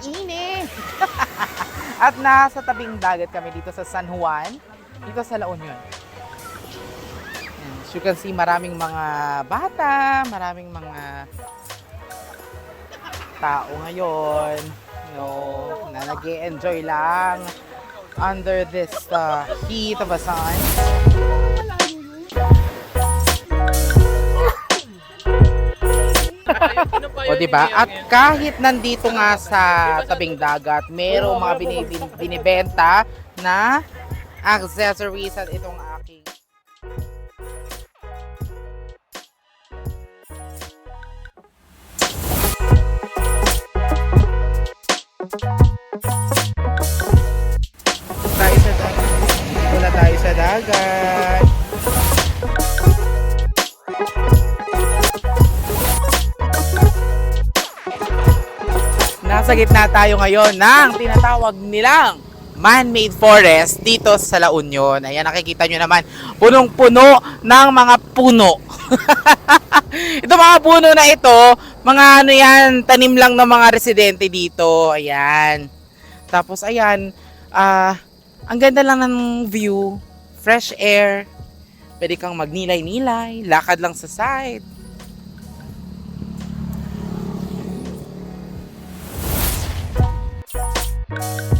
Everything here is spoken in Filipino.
init. At nasa tabing dagat kami dito sa San Juan, dito sa La Union. As you can see, maraming mga bata, maraming mga tao ngayon, know, na nag enjoy lang under this uh, heat of a sun. O di ba? At kahit nandito nga sa tabing dagat, merong mga binibin, binibenta na accessories at itong aking tayo sa dagat. Na tayo sa dagat. Nasa gitna tayo ngayon ng tinatawag nilang man-made forest dito sa La Union. Ayan, nakikita nyo naman, punong-puno ng mga puno. ito mga puno na ito, mga ano yan, tanim lang ng mga residente dito. Ayan. Tapos ayan, ah, ang ganda lang ng view, fresh air, pwede kang magnilay-nilay, lakad lang sa side. Bye.